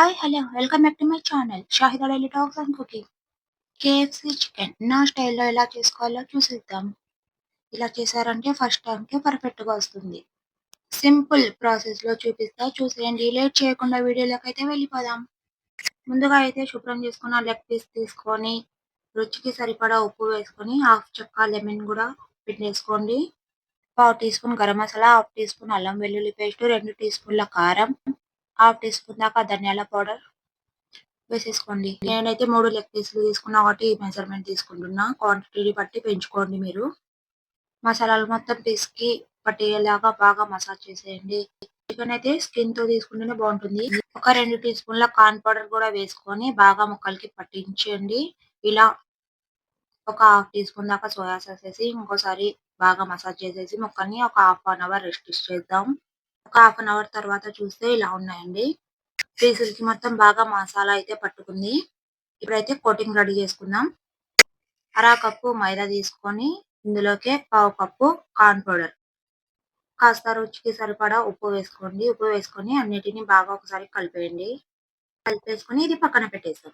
Hi hello welcome back to my channel Shahida daily talks and cooking KFC chicken నా స్టైల్లో ఎలా చేసుకోవాలో చూసిద్దాం. ఇలా చేశారంటే ఫస్ట్ టైంకే పర్ఫెక్ట్గా వస్తుంది. సింపుల్ ప్రాసెస్లో చూపిస్తా చూసేయండి. లేట్ చేయకుండా వీడియోలోకి అయితే వెళ్ళిపోదాం. ముందుగా అయితే శుభ్రం చేసుకున్న లెగ్ పీస్ తీసుకొని రుచికి సరిపడా ఉప్పు వేసుకొని హాఫ్ చెక్క లెమన్ కూడా పిండేసుకోండి. పావు teaspoon garam masala half teaspoon అల్లం వెల్లుల్లి పేస్ట్ రెండు టీ స్పూన్ల కారం. హాఫ్ టీ స్పూన్ దాకా ధనియాల పౌడర్ వేసేసుకోండి. నేనైతే మూడు లెగ్ పీసులు తీసుకున్నా ఒకటి మెజర్మెంట్ తీసుకుంటున్నా. క్వాంటిటీ బట్టి పెంచుకోండి మీరు. మసాలాలు మొత్తం పీస్కి పట్టేలాగా బాగా మసాజ్ చేసేయండి. చికెన్ అయితే స్కిన్తో తీసుకుంటేనే బాగుంటుంది. ఒక రెండు టీ స్పూన్ల కార్న్ పౌడర్ కూడా వేసుకొని బాగా ముక్కలకి పట్టించండి ఇలా ఒక హాఫ్ టీ స్పూన్ దాకా సోయా సాస్ వేసి ఇంకోసారి బాగా మసాజ్ చేసేసి ముక్కల్ని ఒక హాఫ్ అన్ అవర్ రెస్ట్ చేద్దాం ఒక హాఫ్ అన్ అవర్ తర్వాత చూస్తే ఇలా ఉన్నాయండి. పీసులకి మొత్తం బాగా మసాలా అయితే పట్టుకుంది. ఇప్పుడైతే కోటింగ్ రెడీ చేసుకుందాం. అరా కప్పు మైదా తీసుకొని ఇందులోకే పావు కప్పు కార్న్ పౌడర్. కాస్త రుచికి సరిపడా ఉప్పు వేసుకోండి. ఉప్పు వేసుకొని అన్నిటిని బాగా ఒకసారి కలిపేయండి. కలిపేసుకొని ఇది పక్కన పెట్టేసాం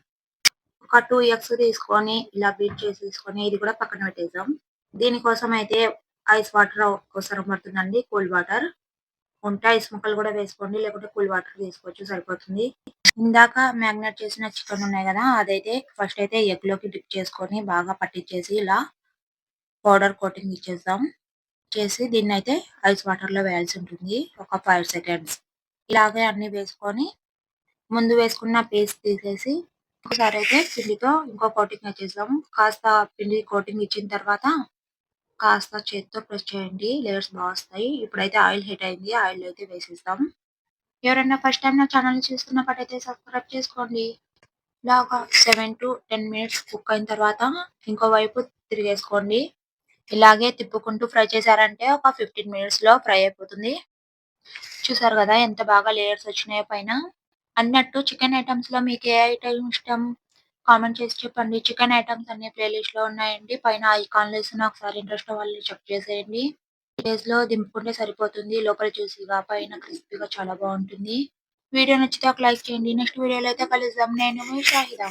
ఒక టూ ఎగ్స్ తీసుకొని ఇలా బీట్ చేసి తీసుకొని ఇది కూడా పక్కన పెట్టేసాం దీనికోసం అయితే ఐస్ వాటర్ అవసరం పడుతుందండి కూల్ వాటర్ ఉంటే ఐస్ ముక్కలు కూడా వేసుకోండి లేకుంటే కూల్ వాటర్ తీసుకోవచ్చు సరిపోతుంది. ఇందాక మ్యాగ్నేట్ చేసిన చికెన్ ఉన్నాయి కదా అదైతే ఫస్ట్ అయితే ఎగ్లోకి డిప్ చేసుకొని బాగా పట్టించేసి ఇలా పౌడర్ కోటింగ్ ఇచ్చేద్దాం. చేసి దీన్ని అయితే ఐస్ వాటర్లో వేయాల్సి ఉంటుంది ఒక ఫైవ్ సెకండ్స్. ఇలాగే అన్ని వేసుకొని ముందు వేసుకున్న పేస్ట్ తీసేసి ఒకసారి అయితే పిండితో ఇంకో కోటింగ్ వచ్చేసాం కాస్త పిండి కోటింగ్ ఇచ్చిన తర్వాత కాస్త చేత్తో ప్రెస్ చేయండి. లేయర్స్ బాగా వస్తాయి. ఇప్పుడైతే ఆయిల్ హీట్ అయింది. ఆయిల్ అయితే వేసేస్తాం ఎవరైనా ఫస్ట్ టైం నా ఛానల్ చూస్తున్నప్పుడైతే సబ్స్క్రైబ్ చేసుకోండి. ఇలా ఒక seven to ten minutes cook అయిన తర్వాత ఇంకో వైపు తిరిగేసుకోండి. ఇలాగే తిప్పుకుంటూ ఫ్రై చేశారంటే ఒక ఫిఫ్టీన్ మినిట్స్లో ఫ్రై అయిపోతుంది. చూసారు కదా ఎంత బాగా లేయర్స్ వచ్చినాయో పైన. అన్నట్టు చికెన్ ఐటమ్స్లో మీకు ఏ ఐటమ్ ఇష్టం? కామెంట్ చేసి చెప్పండి. చికెన్ ఐటమ్స్ అన్ని ప్లేలిస్ట్లో ఉన్నాయండి. పైన ఐకాన్ వేసిన ఒకసారి ఇంట్రెస్ట్ వాళ్ళు చెక్ చేసేయండి. ప్లేస్లో దింపుకుంటే సరిపోతుంది. లోపల జ్యూసీగా పైన క్రిస్పీగా చాలా బాగుంటుంది. వీడియో నచ్చితే ఒక లైక్ చేయండి. నెక్స్ట్ వీడియోలో అయితే కలుద్దాం. నేను మీ షాహిదా.